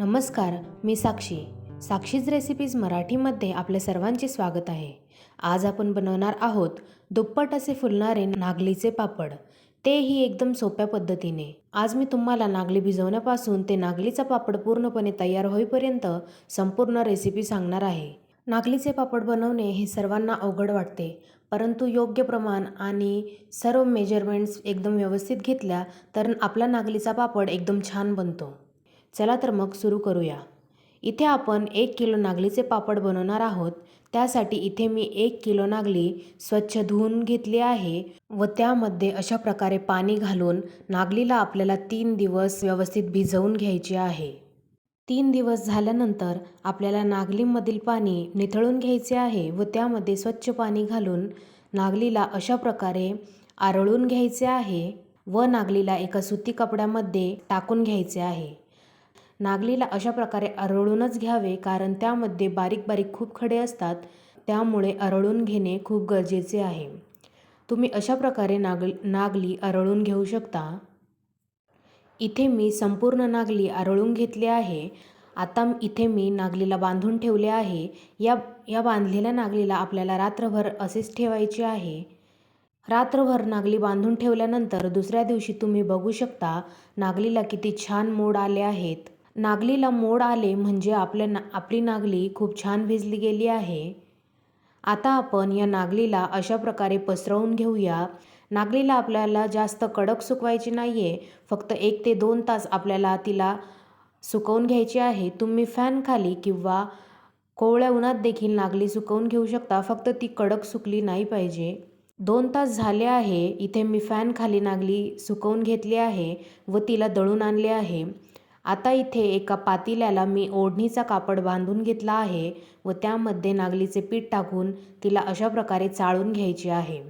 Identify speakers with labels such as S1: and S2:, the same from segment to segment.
S1: नमस्कार मी साक्षी. साक्षीज रेसिपीज मराठीमध्ये आपल्या सर्वांचे स्वागत आहे. आज आपण बनवणार आहोत दुप्पट असे फुलणारे नागलीचे पापड. तेही एकदम सोप्या पद्धतीने. आज मी तुम्हाला नागली भिजवण्यापासून ते नागलीचा पापड पूर्णपणे तयार होईपर्यंत संपूर्ण रेसिपी सांगणार आहे. नागलीचे पापड बनवणे हे सर्वांना अवघड वाटते परंतु योग्य प्रमाण आणि सर्व मेजरमेंट्स एकदम व्यवस्थित घेतल्या तर आपला नागलीचा पापड एकदम छान बनतो. चला तर मग सुरू करूया. इथे आपण एक किलो नागलीचे पापड बनवणार आहोत. त्यासाठी इथे मी एक किलो नागली स्वच्छ धुवून घेतली आहे व त्यामध्ये अशा प्रकारे पाणी घालून नागलीला आपल्याला तीन दिवस व्यवस्थित भिजवून घ्यायचे आहे. तीन दिवस झाल्यानंतर आपल्याला नागलीमधील पाणी निथळून घ्यायचे आहे व त्यामध्ये स्वच्छ पाणी घालून नागलीला अशा प्रकारे आरळून घ्यायचे आहे व नागलीला एका सुती कपड्यामध्ये टाकून घ्यायचे आहे. नागलीला अशा प्रकारे आरळूनच घ्यावे कारण त्यामध्ये बारीक बारीक खूप खडे असतात. त्यामुळे आरळून घेणे खूप गरजेचे आहे. तुम्ही अशा प्रकारे नाग नागली आरळून घेऊ शकता. इथे मी संपूर्ण नागली आरळून घेतली आहे. आता इथे मी नागलीला बांधून ठेवले आहे. या या बांधलेल्या नागलीला आपल्याला रात्रभर असेच ठेवायचे आहे. रात्रभर नागली बांधून ठेवल्यानंतर दुसऱ्या दिवशी तुम्ही बघू शकता नागलीला किती छान मोड आले आहेत. नागलीला मोड आले म्हणजे आपल्या ना आपली नागली खूप छान भिजली गेली आहे. आता आपण या नागलीला अशा प्रकारे पसरवून घेऊया. नागलीला आपल्याला जास्त कडक सुकवायची नाही आहे फक्त एक ते दोन तास आपल्याला तिला सुकवून घ्यायची आहे. तुम्ही फॅनखाली किंवा कोवळ्या उन्हात देखील नागली सुकवून घेऊ शकता. फक्त ती कडक सुकली नाही पाहिजे. दोन तास झाले आहे. इथे मी फॅनखाली नागली सुकवून घेतली आहे व तिला दळून आणले आहे. आता इथे एका पातेल्याला मी ओढणीचा कापड बांधून घेतला आहे व त्यामध्ये नागलीचे पीठ टाकून तिला अशा प्रकारे चाळून घ्यायचे आहे.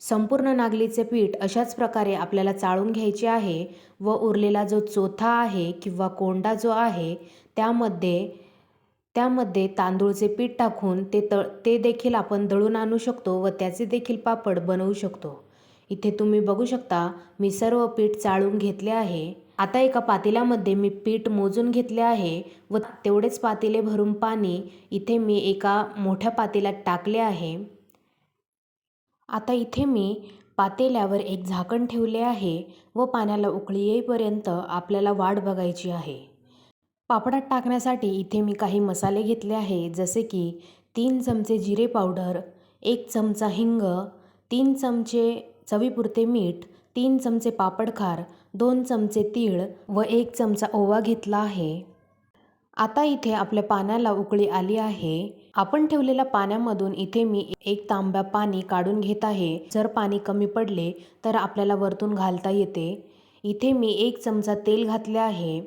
S1: संपूर्ण नागलीचे पीठ अशाच प्रकारे आपल्याला चाळून घ्यायचे आहे व उरलेला जो चोथा आहे किंवा कोंडा जो आहे त्यामध्ये त्यामध्ये तांदूळचे पीठ टाकून ते तळ ते देखील आपण दळून आणू शकतो व त्याचे देखील पापड बनवू शकतो. इथे तुम्ही बघू शकता मी सर्व पीठ चाळून घेतले आहे. आता एका पातेल्यामध्ये मी पीठ मोजून घेतले आहे व तेवढेच पातेले भरून पाणी इथे मी एका मोठ्या पातेल्यात टाकले आहे. आता इथे मी पातेल्यावर एक झाकण ठेवले आहे व पाण्याला उकळी येईपर्यंत आपल्याला वाढ बघायची आहे. पापडात टाकण्यासाठी इथे मी काही मसाले घेतले आहे जसे की तीन चमचे जिरे पावडर एक चमचा हिंग तीन चमचे चवीपुरते मीठ तीन चमचे पापडखार दोन चमचे तीळ व एक चमचा ओवा घेतला आहे. आता इथे आपल्या पाण्याला उकळी आली आहे. आपण ठेवलेल्या पाण्यामधून इथे मी एक तांब्या पाणी काढून घेत आहे. जर पाणी कमी पडले तर आपल्याला वरतून घालता येते. इथे मी एक चमचा तेल घातले आहे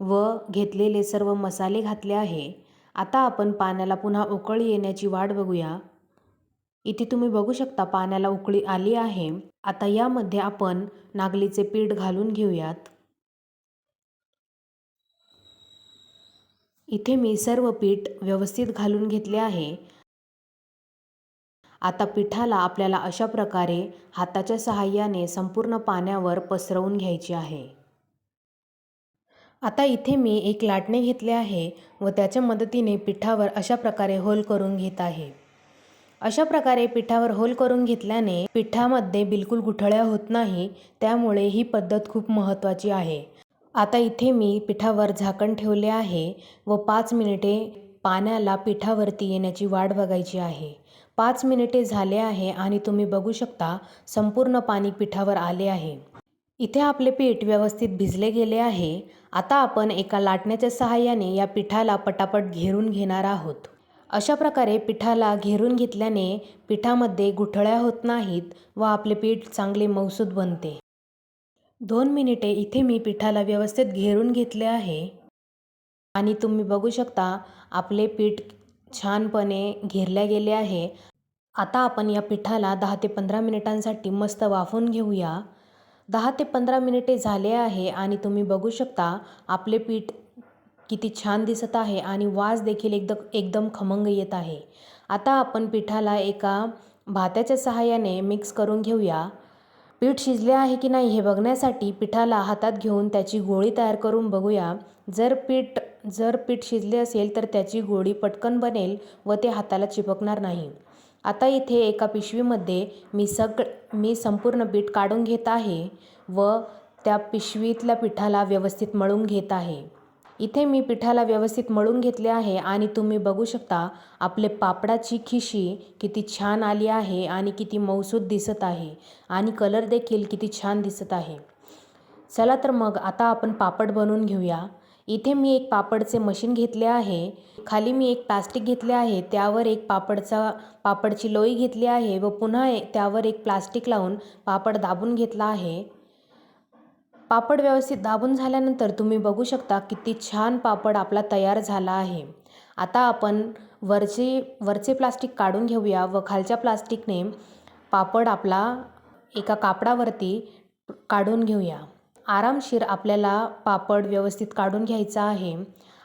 S1: व घेतलेले सर्व मसाले घातले आहे. आता आपण पाण्याला पुन्हा उकळी येण्याची वाट बघूया. इथे तुम्ही बघू शकता पाण्याला उकळी आली आहे. आता यामध्ये आपण नागलीचे पीठ घालून घेऊयात. इथे मी सर्व पीठ व्यवस्थित घालून घेतले आहे. आता पिठाला आपल्याला अशा प्रकारे हाताच्या सहाय्याने संपूर्ण पाण्यावर पसरवून घ्यायचे आहे. आता इथे मी एक लाटणे घेतले आहे व त्याच्या मदतीने पिठावर अशा प्रकारे होल करून घेत आहे. अशा प्रकारे पिठावर होल करून घेतल्याने पिठामध्ये बिलकुल गुठळ्या होत नाही त्यामुळे ही पद्धत खूप महत्त्वाची आहे. आता इथे मी पिठावर झाकण ठेवले आहे व पाच मिनिटे पाण्याला पिठावरती येण्याची वाट बघायची आहे. पाच मिनिटे झाले आहे आणि तुम्ही बघू शकता संपूर्ण पाणी पिठावर आले आहे. इथे आपले पीठ व्यवस्थित भिजले गेले आहे. आता आपण एका लाटण्याच्या सहाय्याने या पिठाला पटापट घेरून घेणार आहोत. अशा प्रकारे पिठाला घेरून घेतल्याने पिठामध्ये गुठळ्या होत नाहीत व आपले पीठ चांगले मौसूद बनते. दोन मिनिटे इथे मी पिठाला व्यवस्थित घेरून घेतले आहे. आणि तुम्ही बघू शकता आपले पीठ छानपणे घेरले गेले आहे. आता आपण या पिठाला दहा ते पंधरा मिनिटांसाठी मस्त वाफून घेऊया. दहा ते पंधरा मिनिटे झाले आहे आणि तुम्ही बघू शकता आपले पीठ किती छान दिसत आहे आणि वास देखील एकदम एकदम खमंग येत आहे. आता आपण पिठाला एका भात्याच्या सहाय्याने मिक्स करून घेऊया. पीठ शिजले आहे की नाही हे बघण्यासाठी पिठाला हातात घेऊन त्याची गोळी तयार करून बघूया. जर पीठ जर पीठ शिजले असेल तर त्याची गोळी पटकन बनेल व ते हाताला चिपकणार नाही. आता इथे एका पिशवीमध्ये मी सग मी संपूर्ण पीठ काढून घेत आहे व त्या पिशवीतल्या पिठाला व्यवस्थित मळून घेत आहे. इथे मी पिठाला व्यवस्थित मळून घेतले आहे आणि तुम्ही बघू शकता आपले पापडाची खिशी किती छान आली आहे आणि किती मऊसूद दिसत आहे आणि कलर देखील किती छान दिसत आहे. चला तर मग आता आपण पापड बनवून घेऊया. इथे मी एक पापडचे मशीन घेतले आहे. खाली मी एक प्लास्टिक घेतले आहे. त्यावर एक पापडचा पापडची लोई घेतली आहे व पुन्हा त्यावर एक प्लास्टिक लावून पापड दाबून घेतला आहे. पापड व्यवस्थित दाबून झाल्यानंतर तुम्ही बघू शकता किती छान पापड आपला तयार झाला आहे. आता आपण वरचे वरचे प्लास्टिक काढून घेऊया व खालच्या प्लास्टिकने पापड आपला एका कापडावरती काढून घेऊया. आरामशीर आपल्याला पापड व्यवस्थित काढून घ्यायचा आहे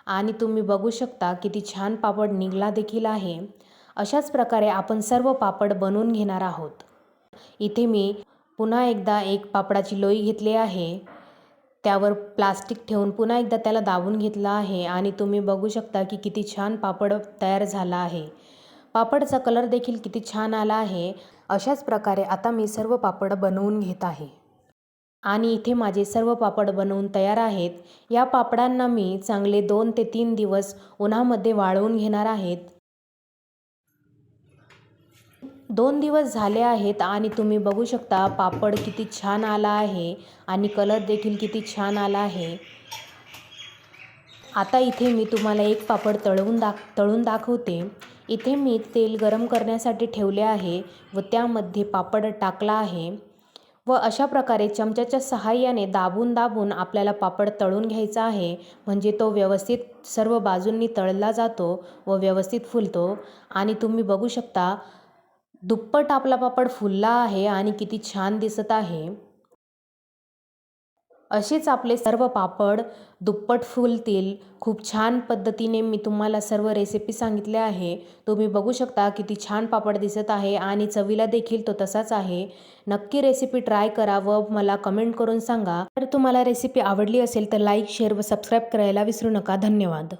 S1: आणि तुम्ही बघू शकता किती छान पापड निघला देखील आहे. अशाच प्रकारे आपण सर्व पापड बनवून घेणार आहोत. इथे मी पुन्हा एकदा एक पापडाची लोई घेतली आहे. त्यावर प्लास्टिक ठेवून पुन्हा एकदा त्याला दाबून घेतलं आहे आणि तुम्ही बघू शकता की किती छान पापड तयार झाला आहे. पापडचा कलर देखील किती छान आला आहे. अशाच प्रकारे आता मी सर्व पापड बनवून घेत आहे. आणि इथे माझे सर्व पापड बनवून तयार आहेत. या पापडांना मी चांगले दोन ते तीन दिवस उन्हामध्ये वाळवून घेणार आहेत. दोन दिवस झाले आहेत आणि तुम्ही बघू शकता पापड किती छान आला आहे आणि कलर देखील किती छान आला आहे. आता इथे मी तुम्हाला एक पापड तळवून दाख तळून दाखवते. इथे मी तेल गरम करण्यासाठी ठेवले आहे व त्यामध्ये पापड टाकला आहे व अशा प्रकारे चमच्याच्या सहाय्याने दाबून दाबून आपल्याला पापड तळून घ्यायचा आहे. म्हणजे तो व्यवस्थित सर्व बाजूंनी तळला जातो व व्यवस्थित फुलतो. आणि तुम्ही बघू शकता दुप्पट आपला पापड फुलला आहे आणि किती छान दिसत आहे. असेच आपले सर्व पापड दुप्पट फुलतील. खूप छान पद्धतीने मी तुम्हाला सर्व रेसिपी सांगितले आहे. तुम्ही बघू शकता किती छान पापड दिसत आहे आणि चवीला देखील तो तसाच आहे. नक्की रेसिपी ट्राय करा व मला कमेंट करून सांगा. जर तुम्हाला रेसिपी आवडली असेल तर लाईक शेअर व सबस्क्राईब करायला विसरू नका. धन्यवाद.